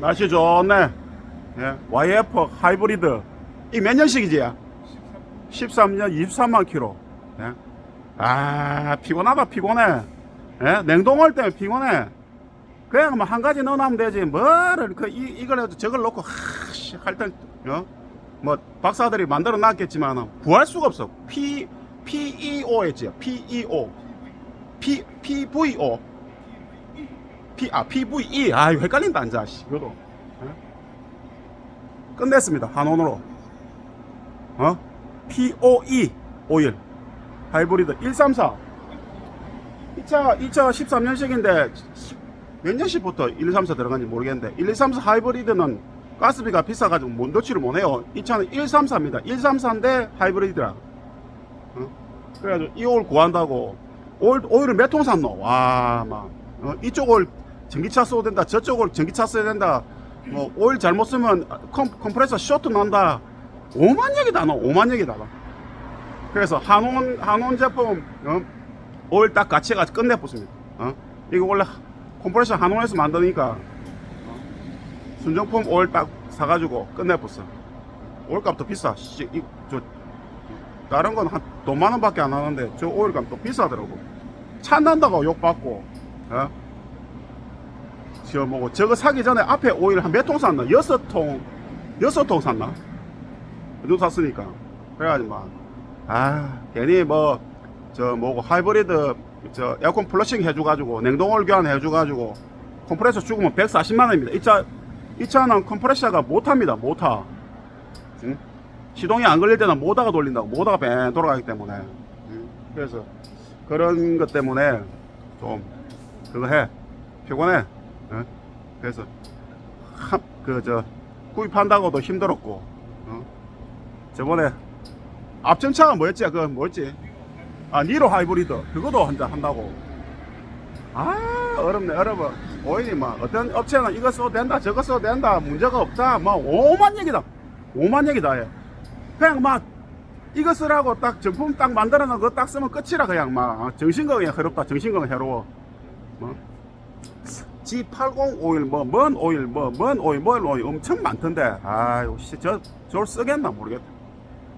날씨 좋네. 예. YF 하이브리드. 이 몇 년식이지? 13 년 23만 킬로. 예. 아, 피곤하다, 피곤해. 예? 냉동할 때문에 피곤해. 그냥 뭐 한 가지 넣어놓으면 되지. 뭐를, 그, 이, 이걸 해도 저걸 넣고, 하씨, 할 땐, 어? 뭐, 박사들이 만들어 놨겠지만, 구할 수가 없어. P, PEO 했지. PEO. P, PVO. P, 아, PVE. 아, 이거 헷갈린다, 앉아, 씨. 이거도. 예? 끝냈습니다. 한원으로. 어? POE 오일. 하이브리드 134. 이 차, 이 차 13년식인데, 몇 년식부터 134 들어간지 모르겠는데, 1234 하이브리드는 가스비가 비싸가지고 못 넣지를 못해요. 이 차는 134입니다. 134인데 하이브리드라. 어? 그래가지고 이 오일 구한다고, 오일, 오일을 몇 통 샀노? 와, 막, 어? 이쪽 오일 전기차 써야 된다, 저쪽 오일 전기차 써야 된다, 뭐, 오일 잘못 쓰면 컴, 컴프레서 쇼트 난다. 오만 얘기다, 너. 오만 얘기다. 너. 그래서 한온 한온 제품 어? 오일 딱 같이 해가 끝내봤습니다. 어? 이거 원래 컴프레셔 한온에서 만드니까 어? 순정품 오일 딱 사가지고 끝내봤어. 오일값도 비싸. 씨, 이, 저 다른 건 한 돈 만 원 밖에 안 하는데 저 오일값 또 비싸더라고. 차 난다고 욕 받고. 어? 저 뭐고 저거 사기 전에 앞에 오일 한 몇 통 샀나? 여섯 통 여섯 통 샀나? 그정 샀으니까 그래가지고 막 아, 괜히 뭐, 저, 뭐고, 하이브리드, 저, 에어컨 플러싱 해줘가지고, 냉동올 교환 해줘가지고, 컴프레셔 죽으면 140만원입니다. 이 차, 이 차는 컴프레셔가 못합니다. 못하. 응? 시동이 안 걸릴 때는 모다가 돌린다고. 모다가 뱅 돌아가기 때문에. 응? 그래서, 그런 것 때문에, 좀, 그거 해. 피곤해. 응? 그래서, 한, 그, 저, 구입한다고도 힘들었고, 어? 저번에, 앞전차가 뭐였지? 그 뭐였지? 아 니로 하이브리드 그것도 한다 한다고. 아 어렵네 어려워. 오일이 막 어떤 업체는 이거 써도 된다 저거 써도 된다 문제가 없다 막 오만 얘기다 오만 얘기다 해. 그냥 막 이거 쓰라고 딱 정품 딱 만들어 놓은 거 딱 쓰면 끝이라 그냥 막 정신건강에 해롭다 정신건강 해로워. 뭐 G80 오일 뭐먼 오일 뭐먼 오일 뭔 오일. 엄청 많던데. 아유 씨저 저걸 쓰겠나 모르겠다.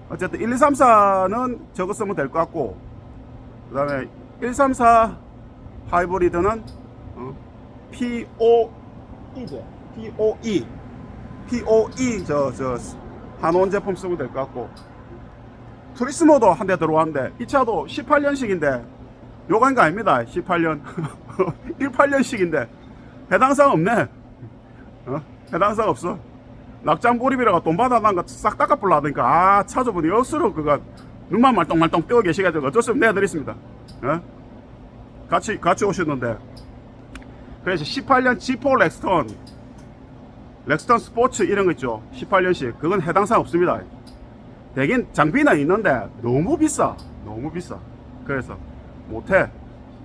어쨌든 1, 2, 3, 4는 저거 쓰면 될 것 같고 그 다음에 1, 3, 4 하이브리드는 어, POE죠 POE POE 저, 저 한원 제품 쓰면 될 것 같고. 트리스모도 한 대 들어왔는데 이 차도 18년식인데 요간 거 아닙니다. 18년. 18년식인데 해당사항 없네. 어? 해당사항 없어. 낙장 고립이라가 돈 받아난 거싹 닦아불라 하니까 아 차주분이 억수로 그거 눈만 말똥말똥 뜨고 계시가지고 어쩔 수 없이 내드렸습니다. 어? 같이 같이 오셨는데. 그래서 18년 G4 렉스턴 렉스턴 스포츠 이런 거 있죠. 18년식. 그건 해당 사항 없습니다. 대긴 장비는 있는데 너무 비싸. 너무 비싸. 그래서 못해.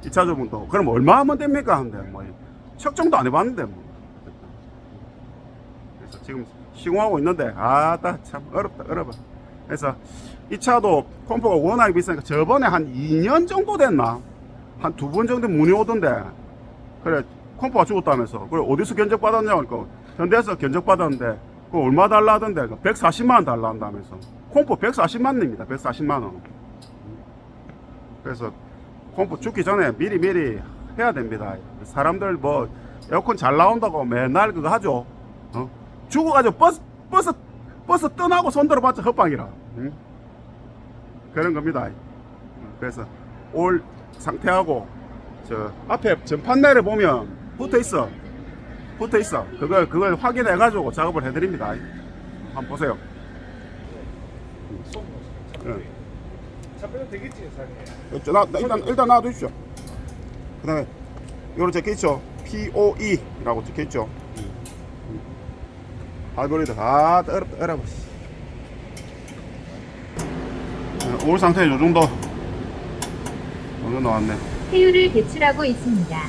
이 차주분도. 그럼 얼마 하면 됩니까? 한데 뭐 측정도 안 해봤는데 뭐. 그래서 지금 시공하고 있는데 아따 참 어렵다 어려워. 그래서 이 차도 컴포가 워낙에 비싸니까 저번에 한 2년 정도 됐나? 한 두 번 정도 문의 오던데. 그래 컴포가 죽었다면서. 그래 어디서 견적 받았냐고 그러니까 현대에서 견적 받았는데 그 얼마 달라 하던데? 140만 원 달라 한다면서. 컴포 140만 원입니다. 140만 원. 그래서 컴포 죽기 전에 미리 미리 해야 됩니다 사람들 뭐 에어컨 잘 나온다고 맨날 그거 하죠 어? 죽어가지고 버스 버스 버스 떠나고 손들어봤자 헛방이라 응? 그런 겁니다 그래서 올 상태하고 저 앞에 전판내를 보면 붙어 있어 붙어 있어 그걸 그걸 확인해 가지고 작업을 해 드립니다 한번 보세요 응. 차 빼도 되겠지, 사장님. 일단 일단 놔두십시오. 그 다음에 요런 적혀 있죠. POE라고 적혀 있죠. 하이브리드 아 어렵다 어려워. 어, 올 상태 요 정도. 어느 나왔네. 해유를 배출하고 있습니다.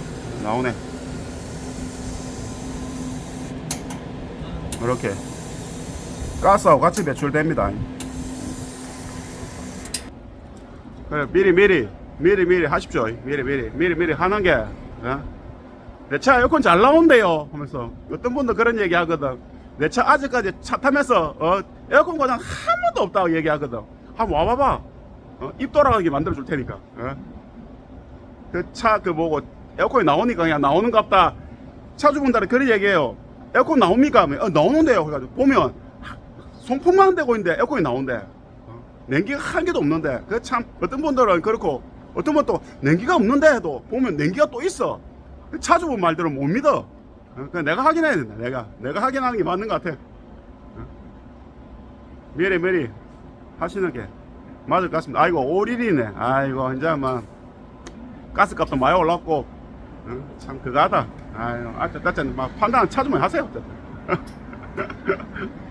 나오네. 이렇게 가스하고 같이 배출됩니다. 그래 미리 미리 미리 미리 하십시오. 미리 미리 미리 미리 하는 게 어? 내차 에어컨 잘 나온대요. 하면서 어떤 분도 그런 얘기 하거든. 내 차 아직까지 차 타면서 어, 에어컨 고장 한 번도 없다고 얘기하거든. 한번 와봐봐. 어, 입 돌아가게 만들어 줄 테니까 그차그 뭐고 에어컨이 나오니까 그냥 나오는갑다. 차주분들은 그런 얘기해요. 에어컨 나옵니까? 어, 나오는데요. 그래가지고 보면 송풍만 되고 있는데 에어컨이 나온대. 어, 냉기가 한 개도 없는데. 그 참 어떤 분들은 그렇고 어떤 분또 냉기가 없는데 해도 보면 냉기가 또 있어. 그 차주분 말대로 못 믿어. 어, 그 내가 확인해야 된다 내가. 내가 확인하는 게 맞는 것 같아. 어? 미리 미리 하시는 게 맞을 것 같습니다. 아이고 5일이네. 아이고 이제 막 가스값도 많이 올랐고. 어? 참 그거 하다. 아유 아짜 따짜 막 판단 찾으면 하세요